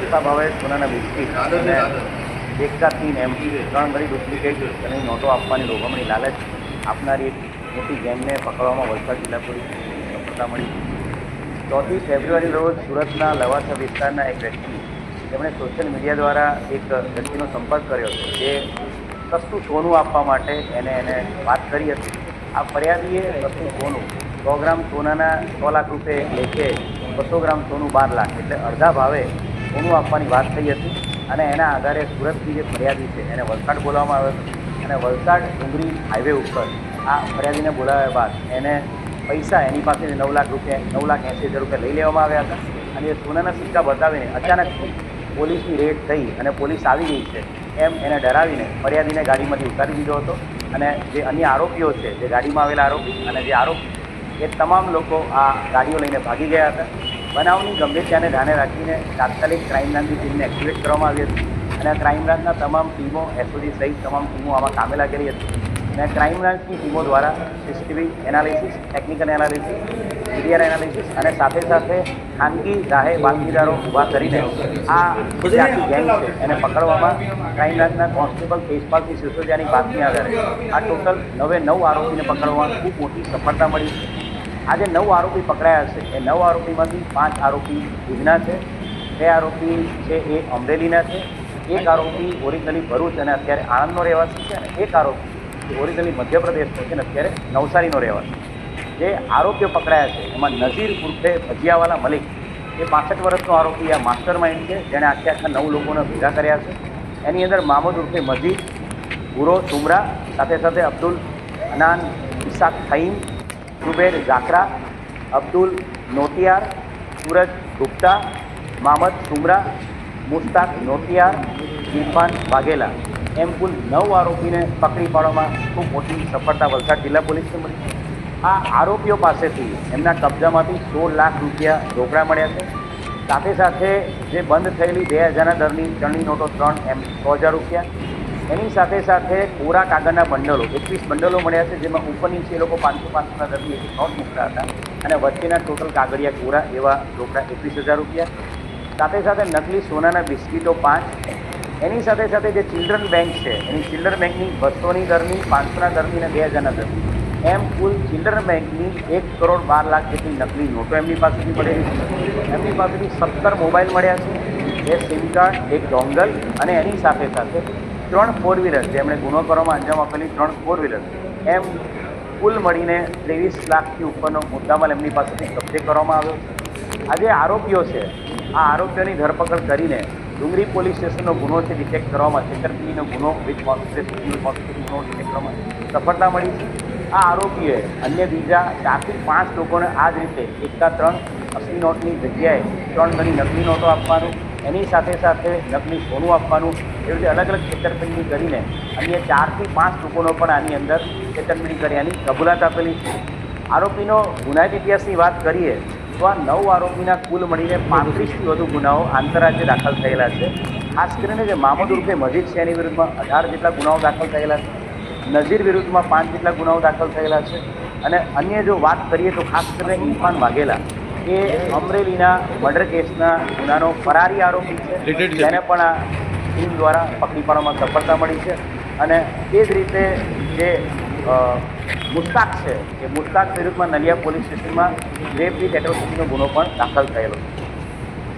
સસ્તા ભાવે સોનાના બિસ્કીટ અને એકતા તીન એમ. ત્રણ ઘણી ડુપ્લિકેટ અને નોટો આપવાની લોભામણી લાલચ આપનારી એક મોટી ગેંગને પકડવામાં વલસાડ જિલ્લા પોલીસ સફળતા મળી. ચોથી ફેબ્રુઆરી રોજ સુરતના લવાસા વિસ્તારના એક વ્યક્તિ તેમણે સોશિયલ મીડિયા દ્વારા એક વ્યક્તિનો સંપર્ક કર્યો હતો જે સસ્તું સોનું આપવા માટે એને એને વાત કરી હતી. આ ફરિયાદીએ સસ્તું સોનું સો ગ્રામ સોનાના સો લાખ રૂપિયે લેખે બસો ગ્રામ સોનું બાર લાખ. એટલે અડધા ભાવે સોનું આપવાની વાત થઈ હતી. અને એના આધારે સુરતની જે ફરિયાદી છે, એને વલસાડ બોલાવવામાં આવ્યો હતો. અને વલસાડ ડુંગરી હાઈવે ઉપર આ ફરિયાદીને બોલાવ્યા બાદ એને પૈસા એની પાસેથી નવ લાખ રૂપિયા, નવ લાખ એંસી હજાર રૂપિયા લઈ લેવામાં આવ્યા હતા. અને એ સોનાના સિક્કા બતાવીને અચાનક પોલીસની રેડ થઈ અને પોલીસ આવી ગઈ છે એમ એને ડરાવીને ફરિયાદીને ગાડીમાંથી ઉતારી દીધો હતો. અને જે અન્ય આરોપીઓ છે, જે ગાડીમાં આવેલા આરોપી અને જે આરોપી એ તમામ લોકો આ ગાડીઓ લઈને ભાગી ગયા હતા. બનાવની ગંભીરતાને ધ્યાને રાખીને તાત્કાલિક ક્રાઇમ બ્રાન્ચની ટીમને એક્ટિવેટ કરવામાં આવી હતી. અને આ ક્રાઇમ બ્રાન્ચના તમામ ટીમો એસઓજી સહિત તમામ ટીમો આમાં કામે લાગેલી હતી. અને ક્રાઇમ બ્રાન્ચની ટીમો દ્વારા CCTV analysis technical analysis media analysis અને સાથે સાથે ખાનગી રાહે બાતમીદારો ઊભા કરીને આ ગુજરાતી ગેંગ છે એને પકડવામાં ક્રાઇમ બ્રાન્ચના કોન્સ્ટેબલ કેશપાલસિંહ સિસોદિયાની બાતમી આધારે આ ટોટલ નવે નવ આરોપીને પકડવામાં ખૂબ મોટી સફળતા મળી. આજે નવ આરોપી પકડાયા છે. એ નવ આરોપીમાંથી પાંચ આરોપી ભુજના છે. બે આરોપી છે એ અમરેલીના છે. એક આરોપી ઓરિજિનલી ભરૂચ અને અત્યારે આણંદનો રહેવાસી છે અને એક આરોપી ઓરિજિનલી મધ્યપ્રદેશનો છે અને અત્યારે નવસારીનો રહેવાસી જે આરોપીઓ પકડાયા છે, એમાં નઝીર ઉર્ફે ભજીયાવાલા મલિક, એ પાસઠ વર્ષનો આરોપી, આ માસ્ટર માઇન્ડ છે, જેણે આખે આખા નવ લોકોને ભેગા કર્યા છે. એની અંદર મામૂદ ઉર્ફે મજીદ ગુરો સુમરા, સાથે સાથે અબ્દુલ અનાન ઇસાક ફહીમ જુબેર ઝાકરા, અબ્દુલ નોટિયાર, સૂરજ ગુપ્તા, મામદ સુમરા, મુસ્તાક નોટિયાર, ઇરફાન વાઘેલા. એમ કુલ નવ આરોપીને પકડી પાડવામાં ખૂબ મોટી સફળતા વલસાડ જિલ્લા પોલીસને મળી. આ આરોપીઓ પાસેથી એમના કબજામાંથી સોળ લાખ રૂપિયા રોકડા મળ્યા છે. સાથે સાથે જે બંધ થયેલી બે હજારના દરની ચલણી નોટો ત્રણ એમ સો હજાર રૂપિયા એની સાથે સાથે કોરા કાગળના બંડલો, એકવીસ બંડલો મળ્યા છે, જેમાં ઉપર નીચે એ લોકો પાંચસો પાંચસોના દરની એક નોટ મૂકતા હતા. અને વચ્ચેના ટોટલ કાગળિયા કોરા એવા રોકડા એકવીસ હજાર રૂપિયા. સાથે સાથે નકલી સોનાના બિસ્કીટો પાંચ. એની સાથે સાથે જે ચિલ્ડ્રન બેંક છે, એની ચિલ્ડ્રન બેંકની બસોની દરની, પાંચસોના દરની અને બે હજારના દરની. એમ કુલ ચિલ્ડ્રન બેંકની એક કરોડ બાર લાખ જેટલી નકલી નોટો એમની પાસેથી મળેલી છે. એમની પાસેથી સત્તર મોબાઈલ મળ્યા છે. બે સિમ કાર્ડ એક ડોંગલ અને એની સાથે સાથે ત્રણ ફોર વ્હીલર જેમણે ગુનો કરવામાં અંજામ આપેલી ત્રણ ફોર વ્હીલર એમ કુલ મળીને ત્રેવીસ લાખથી ઉપરનો મુદ્દામાલ એમની પાસેથી કબજે કરવામાં આવ્યો આ જે આરોપીઓ છે, આ આરોપીઓની ધરપકડ કરીને ડુંગરી પોલીસ સ્ટેશનનો ગુનો છે ડિટેક્ટ કરવામાં છેતરપિંડીનો ગુનો વિથ કોન્સ્પિરેસી ગુનો ડિટેક્ટ કરવામાં સફળતા મળી છે. આ આરોપીએ અન્ય બીજા ચારથી પાંચ લોકોને આ જ રીતે એકતા ત્રણ અસલી નોટની જગ્યાએ ત્રણ ઘણી નકલી નોટો આપવાનું એની સાથે સાથે નકલી સોનું આપવાનું, એવી રીતે અલગ અલગ છેતરપિંડી કરીને અન્ય ચારથી પાંચ લોકોનો પણ આની અંદર છેતરપિંડી કર્યાની કબૂલાત આપેલી છે. આરોપીનો ગુનાહિત ઇતિહાસની વાત કરીએ, તો આ નવ આરોપીના કુલ મળીને પાંત્રીસથી વધુ ગુનાઓ આંતરરાજ્ય દાખલ થયેલા છે. ખાસ કરીને જે મામદ ઉર્ફે મજીદ છે, એની વિરુદ્ધમાં અઢાર જેટલા ગુનાઓ દાખલ થયેલા છે. નઝીર વિરુદ્ધમાં પાંચ જેટલા ગુનાઓ દાખલ થયેલા છે. અને અન્ય જો વાત કરીએ તો ખાસ કરીને ઇરફાન વાઘેલા એ અમરેલીના મર્ડર કેસના ગુનાનો ફરારી આરોપી છે. તેને પણ આ ટીમ દ્વારા પકડી પાડવામાં સફળતા મળી છે. અને તે જ રીતે જે મુસ્તાક છે એ મુસ્તાક વિરુદ્ધમાં નલિયા પોલીસ સ્ટેશનમાં રેપ વિથ એટ્રોસિટીનો ગુનો પણ દાખલ થયેલો છે.